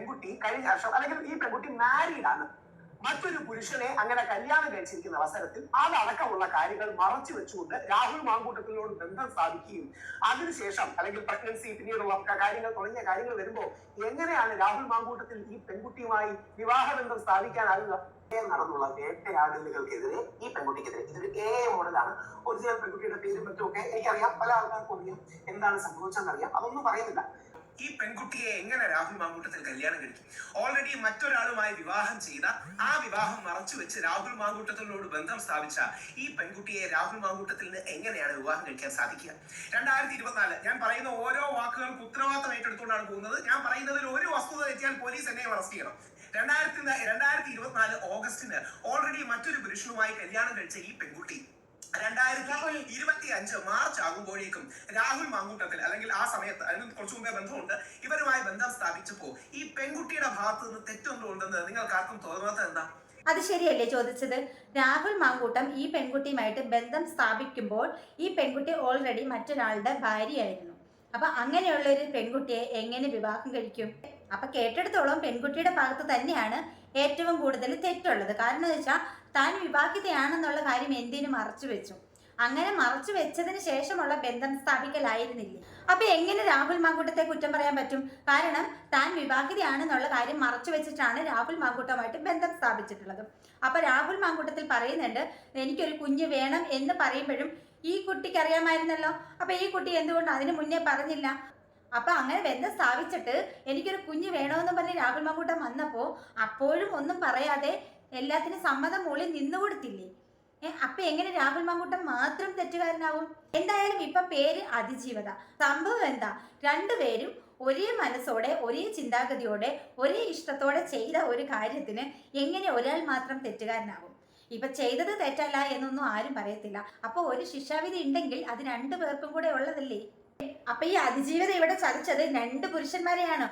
പെൺകുട്ടി കഴിഞ്ഞ വർഷം അല്ലെങ്കിൽ ഈ പെൺകുട്ടി മാരീഡാണ് മറ്റൊരു പുരുഷനെ അങ്ങനെ കല്യാണം കഴിച്ചിരിക്കുന്ന അവസരത്തിൽ അതടക്കമുള്ള കാര്യങ്ങൾ മറച്ചു വെച്ചുകൊണ്ട് രാഹുൽ മാങ്കൂട്ടത്തിനോട് ബന്ധം സ്ഥാപിക്കുകയും അതിനുശേഷം അല്ലെങ്കിൽ പ്രഗ്നൻസി പിന്നീടുള്ള കാര്യങ്ങൾ തുടങ്ങിയ കാര്യങ്ങൾ വരുമ്പോൾ എങ്ങനെയാണ് രാഹുൽ മാങ്കൂട്ടത്തിൽ ഈ പെൺകുട്ടിയുമായി വിവാഹബന്ധം സ്ഥാപിക്കാനാകുക നടന്നുള്ള വേട്ടയാടലുകൾക്കെതിരെ ഈ പെൺകുട്ടിക്കെതിരെ ഇതൊരു എ മോഡലാണ്. ഒരു ചില പെൺകുട്ടിയുടെ പേരും മറ്റുമൊക്കെ എനിക്കറിയാം. പല ആൾക്കാർക്കും അറിയാം. എന്താണ് സംഭവിച്ചതെന്നറിയാം. അതൊന്നും പറയുന്നില്ല. ഈ പെൺകുട്ടിയെ എങ്ങനെ രാഹുൽ മാങ്കൂട്ടത്തിൽ കല്യാണം കഴിക്കും? ഓൾറെഡി മറ്റൊരാളുമായി വിവാഹം ചെയ്ത ആ വിവാഹം മറച്ചു വെച്ച് രാഹുൽ മാങ്കൂട്ടത്തിനോട് ബന്ധം സ്ഥാപിച്ച ഈ പെൺകുട്ടിയെ രാഹുൽ മാങ്കൂട്ടത്തിന് എങ്ങനെയാണ് വിവാഹം കഴിക്കാൻ സാധിക്കുക? രണ്ടായിരത്തി ഇരുപത്തിനാല് ഞാൻ പറയുന്ന ഓരോ വാക്കുകൾക്ക് ഉത്തരവാദിത്തം ഏറ്റെടുത്തുകൊണ്ടാണ് പോകുന്നത്. ഞാൻ പറയുന്നതിൽ ഒരു വസ്തുത തെറ്റിയാൽ പോലീസ് എന്നെ അറസ്റ്റ് ചെയ്യണം. രണ്ടായിരത്തി രണ്ടായിരത്തി ഇരുപത്തിനാല് ഓഗസ്റ്റിന് ഓൾറെഡി മറ്റൊരു പുരുഷനുമായി കല്യാണം കഴിച്ച ഈ പെൺകുട്ടി രണ്ടായിരത്തി ഇരുപത്തി അഞ്ച് മാർച്ച് ആകുമ്പോഴേക്കും രാഹുൽ മാങ്കൂട്ടത്തിൽ അല്ലെങ്കിൽ ആ സമയത്ത് അതിന് കുറച്ചു മുമ്പേ ബന്ധമുണ്ട് ഇവരുമായി ബന്ധം സ്ഥാപിച്ചപ്പോ ഈ പെൺകുട്ടിയുടെ ഭാഗത്ത് നിന്ന് തെറ്റൊന്നുണ്ടെന്ന് നിങ്ങൾക്ക് ആർക്കും തോന്നാത്തത് എന്താ? അത് ശരിയല്ലേ ചോദിച്ചത്? രാഹുൽ മാങ്കൂട്ടം ഈ പെൺകുട്ടിയുമായിട്ട് ബന്ധം സ്ഥാപിക്കുമ്പോൾ ഈ പെൺകുട്ടി ഓൾറെഡി മറ്റൊരാളുടെ ഭാര്യയായിരുന്നു. അപ്പൊ അങ്ങനെയുള്ള ഒരു പെൺകുട്ടിയെ എങ്ങനെ വിവാഹം കഴിക്കും? അപ്പൊ കേട്ടിടത്തോളം പെൺകുട്ടിയുടെ ഭാഗത്ത് തന്നെയാണ് ഏറ്റവും കൂടുതൽ തെറ്റുള്ളത്. കാരണം എന്ന് വെച്ചാൽ താൻ വിവാഹിതയാണെന്നുള്ള കാര്യം എന്തിനു മറച്ചു വെച്ചു? അങ്ങനെ മറച്ചു വെച്ചതിന് ശേഷമുള്ള ബന്ധം സ്ഥാപിക്കലായിരുന്നില്ല? അപ്പൊ എങ്ങനെ രാഹുൽ മാങ്കൂട്ടത്തെ കുറ്റം പറയാൻ പറ്റും? കാരണം താൻ വിവാഹിതയാണെന്നുള്ള കാര്യം മറച്ചു വെച്ചിട്ടാണ് രാഹുൽ മാങ്കൂട്ടമായിട്ട് ബന്ധം സ്ഥാപിച്ചിട്ടുള്ളത്. അപ്പൊ രാഹുൽ മാങ്കൂട്ടത്തിൽ പറയുന്നുണ്ട് എനിക്കൊരു കുഞ്ഞ് വേണം എന്ന് പറയുമ്പോഴും ഈ കുട്ടിക്ക് അറിയാമായിരുന്നല്ലോ അപ്പൊ ഈ കുട്ടി എന്തുകൊണ്ട് അതിന് മുന്നേ പറഞ്ഞില്ല? അപ്പൊ അങ്ങനെ ബന്ധം സ്ഥാപിച്ചിട്ട് എനിക്കൊരു കുഞ്ഞ് വേണമെന്ന് പറഞ്ഞ് രാഹുൽ മാങ്കൂട്ടം വന്നപ്പോ അപ്പോഴും ഒന്നും പറയാതെ എല്ലാത്തിനും സമ്മതം മൂളി നിന്നുകൊടുത്തില്ലേ അപ്പൊ എങ്ങനെ രാഹുൽ മാങ്കൂട്ടം മാത്രം തെറ്റുകാരനാവും? എന്തായാലും ഇപ്പൊ പേര് അതിജീവത. സംഭവം എന്താ? രണ്ടുപേരും ഒരേ മനസ്സോടെ ഒരേ ചിന്താഗതിയോടെ ഒരേ ഇഷ്ടത്തോടെ ചെയ്ത ഒരു കാര്യത്തിന് എങ്ങനെ ഒരാൾ മാത്രം തെറ്റുകാരനാവും? ഇപ്പൊ ചെയ്തത് തെറ്റല്ല എന്നൊന്നും ആരും പറയത്തില്ല. അപ്പൊ ഒരു ശിക്ഷാവിധി ഉണ്ടെങ്കിൽ അത് രണ്ടു പേർക്കും കൂടെ ഉള്ളതല്ലേ? അപ്പൊ ഈ അതിജീവിതം ഇവിടെ ചതിച്ചത് രണ്ട് പുരുഷന്മാരെയാണ്.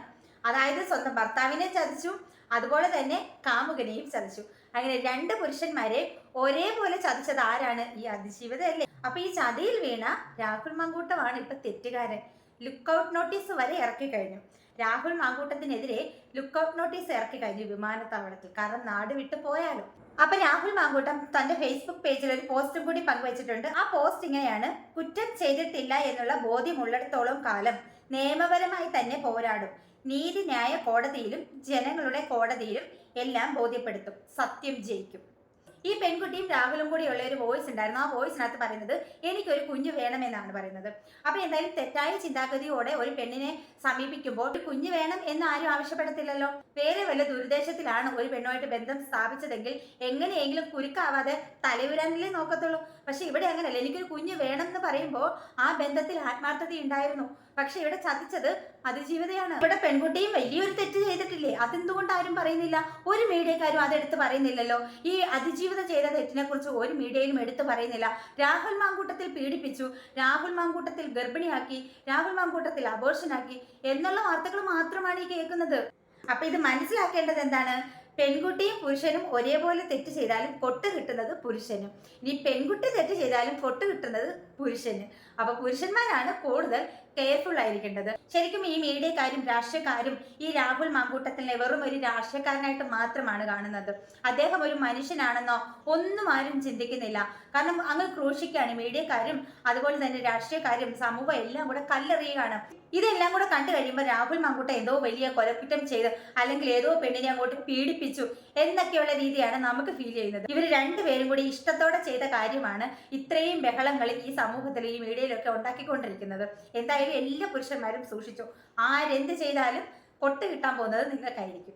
അതായത് സ്വന്തം ഭർത്താവിനെ ചതിച്ചു അതുപോലെ തന്നെ കാമുകനെയും ചതിച്ചു. അങ്ങനെ രണ്ട് പുരുഷന്മാരെ ഒരേപോലെ ചതിച്ചത് ആരാണ്? ഈ അതിജീവിതം അല്ലേ അപ്പൊ ഈ ചതിയിൽ വീണ രാഹുൽ മങ്കൂട്ടമാണ് ഇപ്പൊ തെറ്റുകാരൻ. ലുക്കൗട്ട് നോട്ടീസ് വരെ ഇറക്കി കഴിഞ്ഞു. രാഹുൽ മാങ്കൂട്ടത്തിനെതിരെ ലുക്കൗട്ട് നോട്ടീസ് ഇറക്കി കഴിഞ്ഞു വിമാനത്താവളത്തിൽ. കാരണം നാട് വിട്ടു പോയാലോ. അപ്പൊ രാഹുൽ മാങ്കൂട്ടം തന്റെ ഫേസ്ബുക്ക് പേജിൽ ഒരു പോസ്റ്റും കൂടി പങ്കുവച്ചിട്ടുണ്ട്. ആ പോസ്റ്റ് ഇങ്ങനെയാണ്. കുറ്റം ചെയ്തിട്ടില്ല എന്നുള്ള ബോധ്യമുള്ളിടത്തോളം കാലം നിയമപരമായി തന്നെ പോരാടും. നീതിന്യായ കോടതിയിലും ജനങ്ങളുടെ കോടതിയിലും എല്ലാം ബോധ്യപ്പെടുത്തും. സത്യം ജയിക്കും. ഈ പെൺകുട്ടിയും രാഹുലും കൂടി ഉള്ള ഒരു വോയിസ് ഉണ്ടായിരുന്നു. ആ വോയിസിനകത്ത് പറയുന്നത് എനിക്കൊരു കുഞ്ഞ് വേണമെന്നാണ് പറയുന്നത്. അപ്പൊ എന്തായാലും തെറ്റായ ചിന്താഗതിയോടെ ഒരു പെണ്ണിനെ സമീപിക്കുമ്പോൾ ഒരു കുഞ്ഞു വേണം എന്ന് ആരും ആവശ്യപ്പെടത്തില്ലല്ലോ. വേറെ വല്ല ദുരുദ്ദേശത്തിലാണ് ഒരു പെണ്ണുമായിട്ട് ബന്ധം സ്ഥാപിച്ചതെങ്കിൽ എങ്ങനെയെങ്കിലും കുരുക്കാവാതെ തലയുരാനിലേ നോക്കത്തുള്ളൂ. പക്ഷെ ഇവിടെ അങ്ങനെയല്ല. എനിക്കൊരു കുഞ്ഞ് വേണം എന്ന് പറയുമ്പോൾ ആ ബന്ധത്തിൽ ആത്മാർത്ഥത ഉണ്ടായിരുന്നു പക്ഷെ ഇവിടെ ചതിച്ചത് അതിജീവിതയാണ്. ഇവിടെ പെൺകുട്ടിയും വലിയൊരു തെറ്റ് ചെയ്തിട്ടില്ലേ? അതെന്തുകൊണ്ട് ആരും പറയുന്നില്ല? ഒരു മീഡിയക്കാരും അതെടുത്ത് പറയുന്നില്ലല്ലോ. ഈ അതിജീവിത ചെയ്ത തെറ്റിനെ കുറിച്ച് ഒരു മീഡിയയിലും എടുത്തു പറയുന്നില്ല. രാഹുൽ മാങ്കൂട്ടത്തിൽ പീഡിപ്പിച്ചു. രാഹുൽ മാങ്കൂട്ടത്തിൽ ഗർഭിണിയാക്കി. രാഹുൽ മാങ്കൂട്ടത്തിൽ അബോർഷനാക്കി. എന്നുള്ള വാർത്തകൾ മാത്രമാണ് ഈ കേൾക്കുന്നത്. അപ്പൊ ഇത് മനസ്സിലാക്കേണ്ടത് എന്താണ്? പെൺകുട്ടിയും പുരുഷനും ഒരേപോലെ തെറ്റ് ചെയ്താലും കൊട്ട് കിട്ടുന്നത് പുരുഷനും. ഇനി പെൺകുട്ടി തെറ്റ് ചെയ്താലും കൊട്ട് കിട്ടുന്നത് പുരുഷന്. അപ്പൊ പുരുഷന്മാരാണ് കൂടുതൽ കെയർഫുൾ ആയിരിക്കേണ്ടത്. ശരിക്കും ഈ മീഡിയക്കാരും രാഷ്ട്രീയക്കാരും ഈ രാഹുൽ മാങ്കൂട്ടത്തിനെ വെറും ഒരു രാഷ്ട്രീയക്കാരനായിട്ട് മാത്രമാണ് കാണുന്നത്. അദ്ദേഹം ഒരു മനുഷ്യനാണെന്നോ ഒന്നും ആരും ചിന്തിക്കുന്നില്ല. കാരണം അങ്ങ് ക്രൂശിക്കാണ് മീഡിയക്കാരും അതുപോലെ തന്നെ രാഷ്ട്രീയക്കാരും സമൂഹം എല്ലാം കൂടെ കല്ലെറിയുകയാണ്. ഇതെല്ലാം കൂടെ കണ്ടു കഴിയുമ്പോൾ രാഹുൽ മാങ്കൂട്ട ഏതോ വലിയ കൊലക്കുറ്റം ചെയ്ത് അല്ലെങ്കിൽ ഏതോ പെണ്ണിനെ അങ്ങോട്ട് പീഡിപ്പിച്ചു എന്നൊക്കെയുള്ള രീതിയാണ് നമുക്ക് ഫീൽ ചെയ്യുന്നത്. ഇവർ രണ്ടുപേരും കൂടി ഇഷ്ടത്തോടെ ചെയ്ത കാര്യമാണ് ഇത്രയും ബഹളങ്ങൾ ഈ സമൂഹത്തിൽ ഈ മീഡിയയിലൊക്കെ ഉണ്ടാക്കിക്കൊണ്ടിരിക്കുന്നത്. എന്തായാലും എല്ലാ പുരുഷന്മാരും സൂക്ഷിച്ചു. ആരെന്ത് ചെയ്താലും കൊട്ട് കിട്ടാൻ പോകുന്നത് നിങ്ങൾക്കായിരിക്കും.